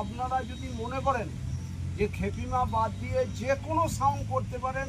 আপনারা যদি মনে করেন যে খেপিমা বাদ দিয়ে যে কোনো সাউন্ড করতে পারেন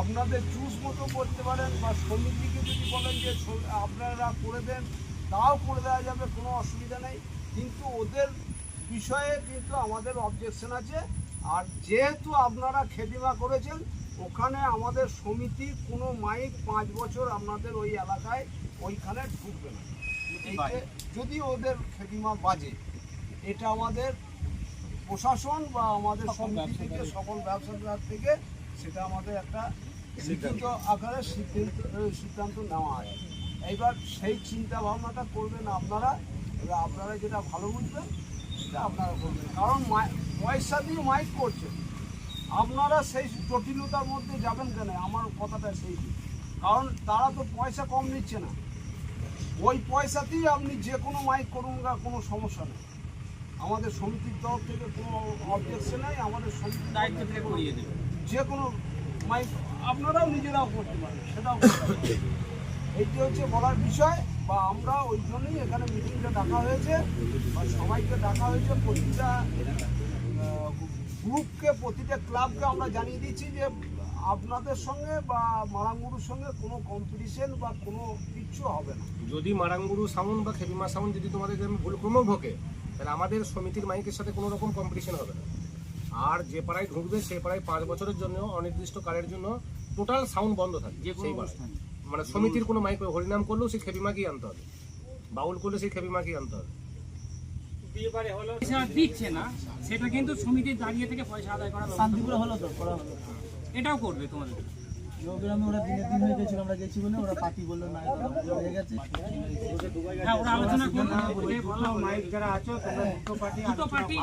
আপনাদের চুজ মতো করতে পারেন বা সমিতিকে যদি বলেন যে আপনারা করে দেন তাও করে দেওয়া যাবে কোনো অসুবিধা নেই। কিন্তু ওদের বিষয়ে কিন্তু আমাদের অবজেকশন আছে। আর যেহেতু আপনারা খেপিমা করেছেন ওখানে আমাদের সমিতি কোনো মাইক পাঁচ বছর আপনাদের ওই এলাকায় ওইখানে ঢুকবে না। যদি ওদের খেপিমা বাজে এটা আমাদের প্রশাসন বা আমাদের সমিতি থেকে সকল ব্যবসাদার থেকে সেটা আমাদের একটা লিখিত আকারে সিদ্ধান্ত সিদ্ধান্ত নেওয়া হয়। এইবার সেই চিন্তা ভাবনাটা করবেন আপনারা এবার আপনারা যেটা ভালো বুঝবেন সেটা আপনারা করবেন। কারণ পয়সা দিয়ে মাইক করছেন আপনারা সেই জটিলতার মধ্যে যাবেন কেন? আমার কথাটা সেই। কারণ তারা তো পয়সা কম নিচ্ছে না। ওই পয়সাতেই আপনি যে কোনো মাইক করুন কোনো সমস্যা নেই। আমাদের সমিতির তরফ থেকে কোনো অবজেকশন নেই আমাদের সমিতির দায়িত্ব থেকে করিয়ে দেবে। যে কোনো মাইক আপনারাও নিজেরাও করতে পারেন সেটাও এইটি হচ্ছে বলার বিষয় বা আমরা ওই জন্যই এখানে মিটিংটা ডাকা হয়েছে বা সবাইকে ডাকা হয়েছে প্রতিটা গ্রুপকে প্রতিটা ক্লাবকে আমরা জানিয়ে দিচ্ছি যে আপনাদের সঙ্গে বা মারাঙ্গুরুর সঙ্গে কোনো কম্পিটিশন বা কোনো কিচ্ছু হবে না। যদি মারাঙ্গুরু সাউন্ড বা খেপিমা সাউন্ড যদি তোমাদের ভুল ক্রমেও ঢোকে তাহলে আমাদের সমিতির মাইকের সাথে কোনো রকম কম্পিটিশন হবে না। আর যে পাড়ায় ঢুকবে সে পাড়ায় পাঁচ বছরের জন্য অনির্দিষ্ট কালের জন্য টোটাল সাউন্ড বন্ধ থাকবে সেই পাড়ায়। মানে সমিতির কোনো মাইক হরিনাম করলেও সেই খেপিমাকেই আনতে হবে। বাউল করলে সেই খেপিমাকেই আনতে হবে। দিচ্ছে না। সেটা কিন্তু সমিতির দাঁড়িয়ে থেকে পয়সা আদায় করা শান্তিপুরে হলো তো করা হলো। এটাও করবে তোমাদের। যোগগ্রামে ওরা দিনে দিন হয়ে গেছিল আমরা গেছি বলে ওরা পার্টি বলল না হয়ে গেছে। হ্যাঁ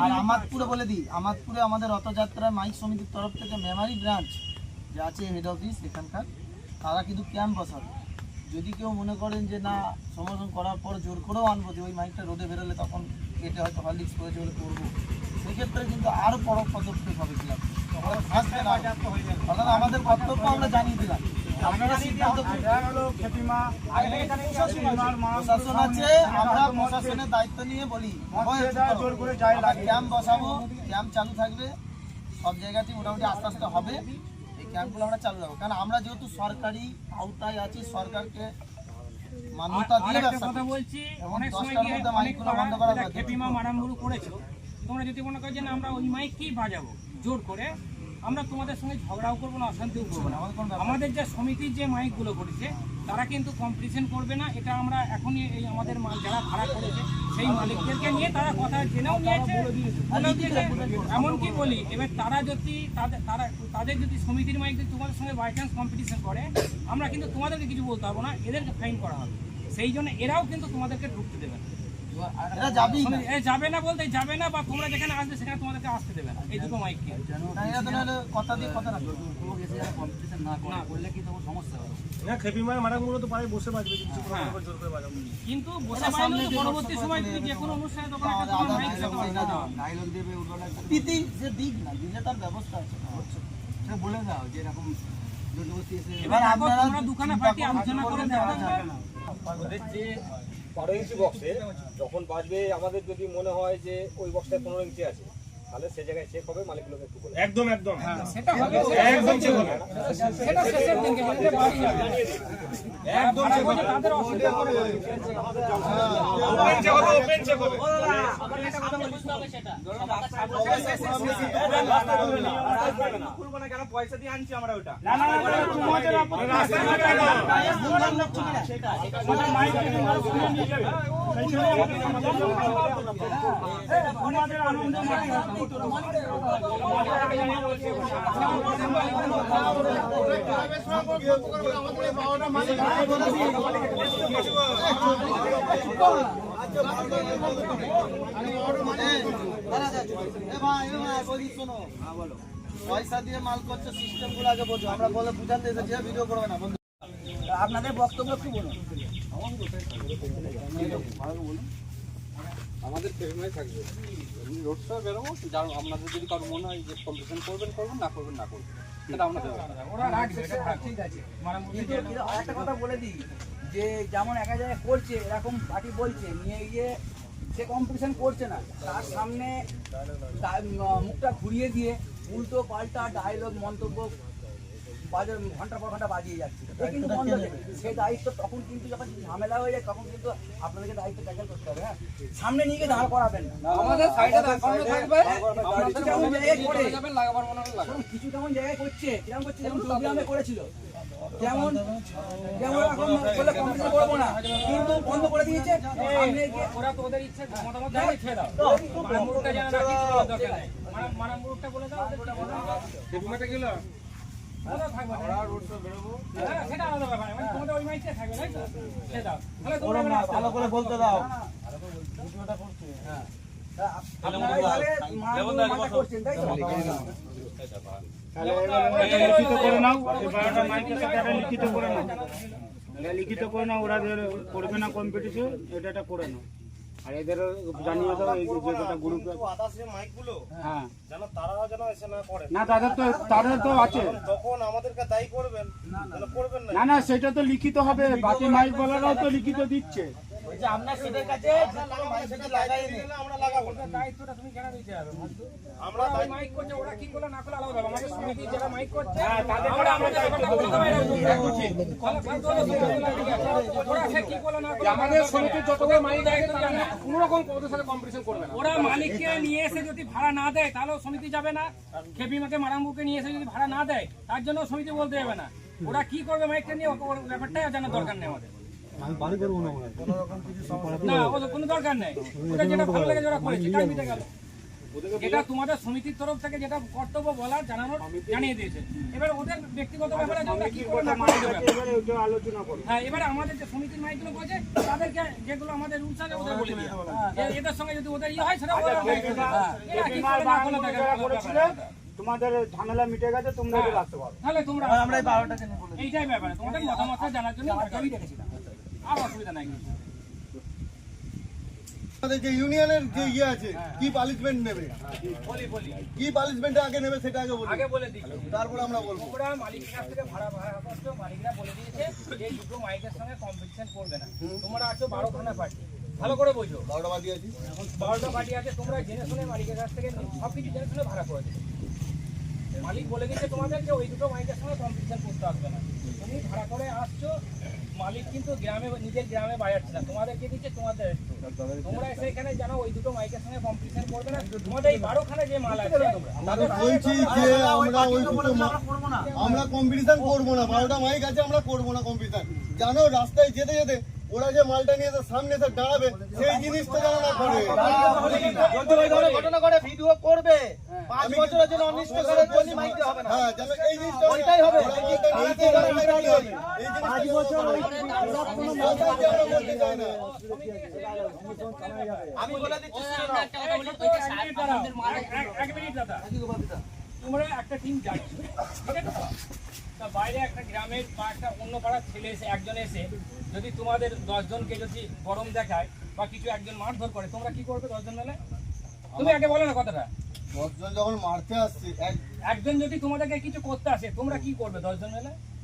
আর আমাদপুরে বলে দিই আমাদপুরে আমাদের রথযাত্রা মাইক সমিতির তরফ থেকে মেমারি ব্রাঞ্চ যে আছে হেড অফিস এখানকার তারা কিন্তু ক্যাম্প বসাবে। যদি কেউ মনে করেন যে না সমর্থন করার পর জোর করেও আনব যে ওই মাইকটা রোদে বেরোলে তখন কেটে হয়তো হরলিক্স করেছে বলে করব। সেক্ষেত্রে কিন্তু আরও বড় পদক্ষেপ হবে ক্লাব। অর্থাৎ আমাদের কর্তব্য আমরা জানিয়ে দিলাম। আপনারা সিদ্ধান্ত প্রশাসন আছে আমরা প্রশাসনের দায়িত্ব নিয়ে বলি। ক্যাম্প বসাবো। ক্যাম্প চালু থাকবে। সব জায়গাতেই মোটামুটি আস্তে আস্তে হবে। এই ক্যাম্পগুলো আমরা চালু রাখব। কারণ আমরা যেহেতু সরকারি আওতায় আছি সরকারকে মান্যতা দিয়ে কথা বলছি অনেক সময় দশটার গিয়ে মধ্যে অনেক মাইকগুলো বন্ধ করা খেপিমা মারামগুলো করেছ। তোমরা যদি মনে করো যে আমরা ওই মাইককেই বাজাবো। জোর করে আমরা তোমাদের সঙ্গে ঝগড়াও করব না অশান্তিও করব না। আমাদের যে সমিতির যে মাইকগুলো করেছে তারা কিন্তু কম্পিটিশন করবে না। এটা আমরা এখনই এই আমাদের মাল যারা ভাড়া করেছে সেই মালিকদেরকে নিয়ে তারা কথা জেনেও নিয়েছে এমনকি বলি এবার তারা যদি তাদের তারা তাদের যদি সমিতির মাইক যদি তোমাদের সঙ্গে বাই চান্স কম্পিটিশন করে আমরা কিন্তু তোমাদেরকে কিছু বলতে পারব না এদেরকে ফাইন করা হবে। সেই জন্য এরাও কিন্তু তোমাদেরকে ঢুকতে দেবে না। এরা যাবেই না। এ যাবে না বলতে যাবে না বা তোমরা যেখানে আসবে সেখানে তোমাদেরকে আসতে দেবে না। এই দুটো মাইককে না, এরা তো নাহলে কথা দিয়ে কথা রাখবে। না খেপিমা মারাঙ্গুরু তো পাড়ায় বসে বাজবে যদি কোনো হ্যাঁ। জোর করে বাজাবো কিন্তু বসে যে পরবর্তী সময় তুমি যে কোনো অনুষ্ঠানে তখন একটা তোমার মাইক দিলে সাথে ওই না বাজাতে দাও। হবে। দিতেই যে দিক না দিলে তার ব্যবস্থা আছে। বলে দাও যে এরকম এবার তোমরা দুখানা পার্টি আলোচনা করে দেখো আমাদের যে বারো ইঞ্চি বক্সে যখন বাজবে আমাদের যদি মনে হয় যে ওই বক্সটায় পনেরো ইঞ্চি আছে তাহলে সে জায়গায় চেক হবে মালিকগুলোকে একটু বলে একদম একদম। সেটা হবে। একদম চেক হবে। সেটা শেষের দিনকে মানে বাড়ি একদম চেক হবে। তাদের অসুবিধা করে ওপেন চেক হবে ওপেন চেক হবে। না, দিয়ে আনছি আমরা ওটা আপত্তি পয়সা দিয়ে মাল করছে সিস্টেমগুলো আগে বোঝো আমরা বলে বুঝাতে এসেছি ভিডিও করবে না বন্ধু আপনাদের বক্তব্য কি বলুন। আমাদের পেমেন্ট থাকবে। এমনি রোড শো বেরোবো যার আপনাদের যদি কারও মনে হয় যে কম্পিটিশন করবেন করবেন না করবেন না করবেন সেটা আপনাদের ঠিক আছে। একটা কথা বলে দিই যে যেমন এক এক জায়গায় করছে এরকম পার্টি বলছে নিয়ে গিয়ে সে কম্পিটিশন করছে না। তার সামনে মুখটা ঘুরিয়ে দিয়ে উল্টো পাল্টা ডায়লগ মন্তব্য বাজার ঘণ্টা পর ঘণ্টা বাজিয়ে যাচ্ছে। কিন্তু বন্ধ সেই দায়িত্ব তখন কিন্তু যখন ঝামেলা হয়ে যায় তখন কিন্তু আপনাদেরকে দায়িত্ব ট্যাকেল করতে হবে হ্যাঁ? সামনে নিয়ে গিয়ে দাঁড় করাবেন না। আমাদের সাইডে দাঁড়ানো থাকবে। কিছু কেমন জায়গায় করে? চলে যাবেন লাগাবার হলে লাগাবেন। ধরুন কিছু কেমন করছে? যেমন চৌগ্রামে করেছিল। যেমন যেমন এখন বলে কম্পিটিশন করব না কিন্তু বন্ধ করে দিয়েছে। ওরা তো ওদের ইচ্ছে মতামত দেয় ছেড়ে দাও। মারা জানা না দরকার নেই। মারা মারা বলে দাও ওদের কি গেল? ভালো করে বলতে দাও। লিখিত করে নাও। এই বারোটা মাইকের সাথে একটা লিখিত করে নাও। এটা লিখিত করে নাও ওরা করবে না কম্পিটিশন এটা একটা করে নাও। আর এদের জানিয়ে দাও এই যে কটা গ্রুপে মাইকগুলো হ্যাঁ। যেন তারাও যেন এসে না করে না তাদের তো তাদের তো আছে। তখন আমাদেরকে দায়ী করবেন করবেন না না না সেটা তো লিখিত হবে। বাকি মাইক বলারাও তো লিখিত দিচ্ছে। বলছে আপনার সেটার কাছে যে কোনো মাইক সেটা লাগাই নেই দিলে আমরা লাগাবো দায়িত্বটা তুমি কেন দিতে হবে আমরা ওরা মাইক করছে ওরা কি করলে না করলে আলাদা আমাদের সমিতি যারা মাইক করছে আমরা আমাদের ব্যাপারটা বলতে হবে এরকম উচিত ফলে ফালতু হলে সমিতি লাগে ঠিক আছে। ওরা সে কি করলে না করলে আমাদের সমিতির যতগুলো মাইক আছে কোনো রকম ওদের সাথে কম্পিটিশন করবে না। ওরা মালিককে নিয়ে এসে যদি ভাড়া না দেয় তাহলেও সমিতি যাবে না। খেপিমাকে মারাম্বুকে নিয়ে এসে যদি ভাড়া না দেয় তার জন্য সমিতি বলতে যাবে না। ওরা কি করবে মাইকটা নিয়ে ওর ব্যাপারটাই জানার দরকার নেই আমাদের। না ওদের কোনো দরকার নেই। ওটা যেটা ভালো লাগে ওরা করেছে কাজ মিটে গেল। যেটা তোমাদের সমিতির তরফ থেকে যেটা কর্তব্য বলার জানানোর জানিয়ে দিয়েছে। এবার ওদের ব্যক্তিগত ব্যাপারে যে ওরা কি করে না আলোচনা করো। হ্যাঁ এবারে আমাদের যে সমিতির মাইকগুলো তাদেরকে যেগুলো আমাদের রুলস আছে ওদের বলে দিই এদের সঙ্গে যদি ওদের ইয়ে হয় সেটা ওরা দায়িত্ব নেবে। কি করে না করলে দেখে যারা ব্যাপার। তোমাদের ঝামেলা মিটে গেছে তোমরা এগুলো আসতে পারো। তাহলে তোমরা আমরা এই এইটাই ব্যাপারে তোমাদের মতামতটা জানার জন্য আমি আমাদের যে ইউনিয়নের যে ইয়ে আছে কি পানিশমেন্ট নেবে? বলি বলি। কি পানিশমেন্ট আগে নেবে সেটা আগে বলুন। আগে বলে দিচ্ছি। তারপর আমরা বলব। ওরা মালিকের কাছ থেকে ভাড়া ভাড়া করছ মালিকরা বলে দিয়েছে যে দুটো মাইকের সঙ্গে কম্পিটিশন করবে না। তোমরা আছো বারো খানা পার্টি ভালো করে বোঝো। বারোটা বাদি আছি। বারোটা পার্টি আছে তোমরা জেনে শুনে মালিকের কাছ থেকে সব কিছু জেনে শুনে ভাড়া করে দেবে। মালিক বলে দিচ্ছে তোমাদের যে ওই দুটো মাইকের সঙ্গে কম্পিটিশন করতে আসবে না। তুমি ভাড়া করে আসছো মালিক কিন্তু গ্রামে নিজের গ্রামে বাজাচ্ছে না। তোমাদেরকে দিচ্ছে তোমাদের তোমরা এসে এখানে জানো ওই দুটো মাইকের সঙ্গে কম্পিটিশন করবে না। তোমাদের এই বারোখানে যে মাল আছে তাদের বলছি যে আমরা ওই দুটো আমরা কম্পিটিশন করব না। বারোটা মাইক আছে আমরা করব না কম্পিটিশন জানো রাস্তায় যেতে যেতে ওরা যে মালটা নিয়ে সামনে এসে দাঁড়াবে সেই জিনিসটা যেন না করে ঘটনা করে ভিডিও করবে পাঁচ বছরের জন্য অনিষ্ট করার জন্য হবে না হ্যাঁ যেন এই জিনিসটা ওইটাই হবে। আমি বলে দিচ্ছি এক মিনিট দাদা। তোমরা একটা টিম যাচ্ছ। ঠিক আছে তা? বাইরে একটা গ্রামের বা একটা অন্য পাড়ার ছেলে এসে একজন এসে যদি তোমাদের দশজনকে যদি গরম দেখায় বা কিছু একজন মারধর করে তোমরা কি করবে দশজন মেলে? তুমি আগে বলো না কথাটা। দশজন যখন মারতে আসছে একজন যদি তোমাদেরকে কিছু করতে আসে তোমরা কি করবে দশজন মেলে?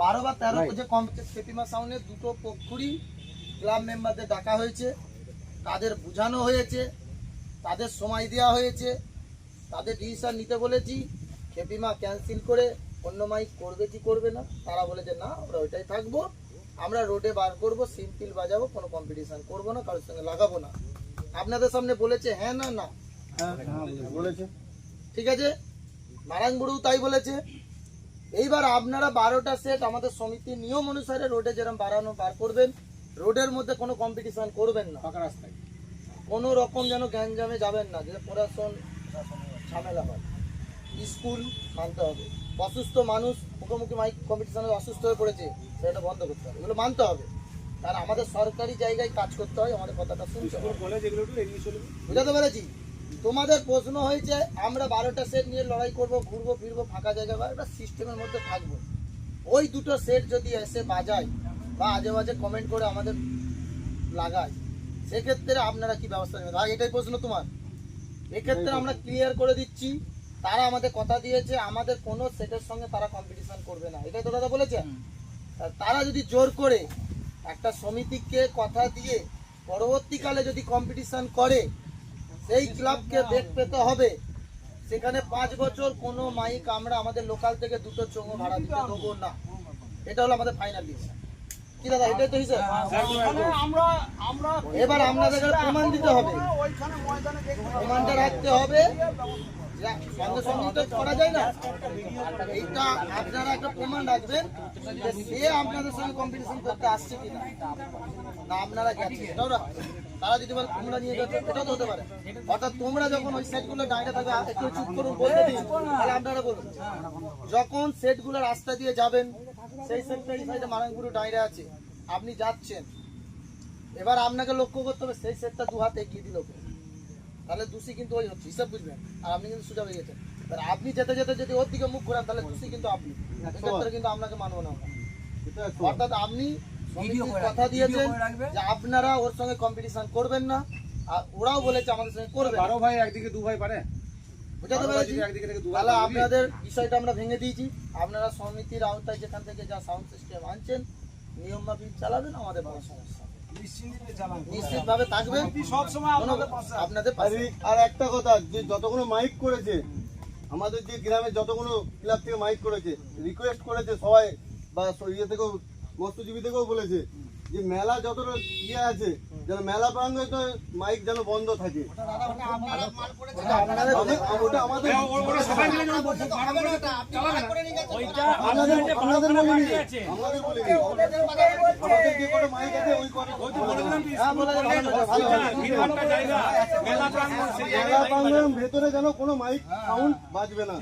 বারো বা তেরো যে কম্পিটিমা সাউন্ডের দুটো পক্ষরই ক্লাব মেম্বারদের ডাকা হয়েছে। তাদের বোঝানো হয়েছে তাদের সময় দেওয়া হয়েছে তাদের ডিসিশন নিতে বলেছি। খেপিমা ক্যান্সেল করে অন্য মাইক করবে কি করবে না তারা বলে যে না আমরা ওইটাই থাকব। আমরা রোডে বার করব সিম্পল বাজাবো কোনো কম্পিটিশন করব না কারোর সঙ্গে লাগাবো না। আপনাদের সামনে বলেছে হ্যাঁ না না। বলেছে। ঠিক আছে? নারায়ণগুরু তাই বলেছে। এইবার আপনারা বারোটা সেট আমাদের সমিতির নিয়ম অনুসারে রোডে যেরকম বাড়ানো বার করবেন রোডের মধ্যে কোনো কম্পিটিশন করবেন না। ফাঁকা রাস্তায়। কোনো রকম যেন গ্যাঞ্জামে যাবেন না যে প্রশাসন ঝামেলা হয়। স্কুল মানতে হবে। অসুস্থ মানুষ মুখোমুখি মাইক কম্পিটিশনে অসুস্থ হয়ে পড়েছে সেটা বন্ধ করতে হবে। এগুলো মানতে হবে। কারণ আমাদের সরকারি জায়গায় কাজ করতে হয় আমাদের কথাটা শুনতে হবে। বুঝাতে পেরেছি? তোমাদের প্রশ্ন হয়েছে আমরা বারোটা সেট নিয়ে লড়াই করব ঘুরবো ফিরবো ফাঁকা জায়গা বা একটা সিস্টেমের মধ্যে থাকব। ওই দুটো সেট যদি এসে বাজায় বা আজে বাজে কমেন্ট করে আমাদের লাগায় সেক্ষেত্রে আপনারা কি ব্যবস্থা নেবেন? আর এটাই প্রশ্ন তোমার। এক্ষেত্রে আমরা ক্লিয়ার করে দিচ্ছি তারা আমাদের কথা দিয়েছে আমাদের কোনো সেটের সঙ্গে তারা কম্পিটিশন করবে না। এটাই তো দাদা বলেছে। তারা যদি জোর করে একটা সমিতিকে কথা দিয়ে পরবর্তীকালে যদি কম্পিটিশন করে সেই ক্লাবকে বেগ পেতে হবে। সেখানে পাঁচ বছর কোন মাইক আমরা আমাদের লোকাল থেকে দুটো চোখ ভাড়া দিতে দেবো না। এটা হলো আমাদের ফাইনাল ডিসিশন কি দাদা এটাই তো হিসেব? আমরা আমরা এবার আপনাদের প্রমাণ দিতে হবে। প্রমাণটা রাখতে হবে। করা যায় না? আপনারা একটা রাখবেন আপনাদের সঙ্গে কম্পিটিশন করতে আসছে না, আপনারা গেছে। এটাও রাখবেন তারা যদি বলে নিয়ে যাচ্ছে পারে। অর্থাৎ তোমরা যখন ওই সেটগুলো থাকবে করুন আপনারা বলুন। যখন সেটগুলো রাস্তা দিয়ে যাবেন, সেই সেটটা মারাঙ্গুরু ডাইরে আছে। আপনি যাচ্ছেন, এবার আপনাকে লক্ষ্য করতে হবে, সেই সেটটা দু হাতে এগিয়ে দিল। তাহলে দোষী কিন্তু ওই হচ্ছে হিসাব বুঝবেন। আর আপনি কিন্তু সোজা হয়ে গেছেন। এবার আপনি যেতে যেতে যদি ওর দিকে মুখ ঘোরান তাহলে দোষী কিন্তু আপনি। এক্ষেত্রে কিন্তু আপনাকে মানবো না। আমরা। অর্থাৎ আপনি কথা দিয়েছেন। যে আপনারা ওর সঙ্গে কম্পিটিশন করবেন না। আর ওরাও বলেছে আমাদের সঙ্গে করবে বারো ভাই একদিকে দু ভাই পারে? বুঝাতে পেরেছি? তাহলে আপনাদের বিষয়টা আমরা ভেঙে দিয়েছি। আপনারা সমিতির আওতায় যেখান থেকে যা সাউন্ড সিস্টেম আনছেন নিয়ম মাফিক চালাবেন আমাদের কোনো সমস্যা নিশ্চিতভাবে সবসময় আপনাদের পাশে। আর পাশে। এই- আর একটা কথা যে যতগুলো মাইক করেছে আমাদের যে গ্রামে যতগুলো ক্লাব থেকে মাইক করেছে রিকোয়েস্ট করেছে সবাই বা ইয়ে থেকেও বলেছে যে মেলা যতটা ইয়ে আছে যেন মেলা প্রাঙ্গণে তো মাইক যেন বন্ধ থাকে। ওটা আমাদের- আমাদের ওইটা আমাদের আপনাদের আমাদের বারোখানা বলিনি আমাদের বলিনি আমাদের যে কটা মাইক আছে ওই কটা হ্যাঁ বলে দেন, ভালো কথা, ভালো কথা। মেলা প্রাঙ্গণের ভেতরে যেন কোনো মাইক সাউন্ড বাজবে না।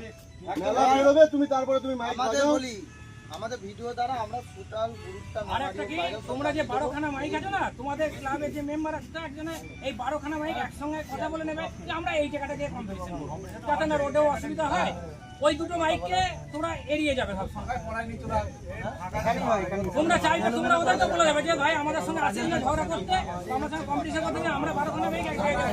মেলা বেরোবে তুমি তারপরে তুমি মাইক বাজাও। বলি। আমাদের ভিডিও দ্বারা আমরা টোটাল গ্রুপটা আর একটা কি? তোমরা যে বারোখানা মাইক আছে না তোমাদের ক্লাবের যে মেম্বার আছে একজনে এই বারোখানা মাইক একসঙ্গে কথা বলে নেবে যে আমরা এই জায়গাটা গিয়ে কম্পিটিশন করব। যাতে না রোডেও অসুবিধা হয় ওই দুটো মাইককে তোমরা এড়িয়ে যাবে সবসময় তোমরা চাইবে তোমরা ওদেরকে বলে যাবে যে ভাই আমাদের সঙ্গে আসেন না ঝগড়া করতে। আমার সঙ্গে কম্পিটিশন করতে আমরা বারোখানা মাইক এক জায়গায়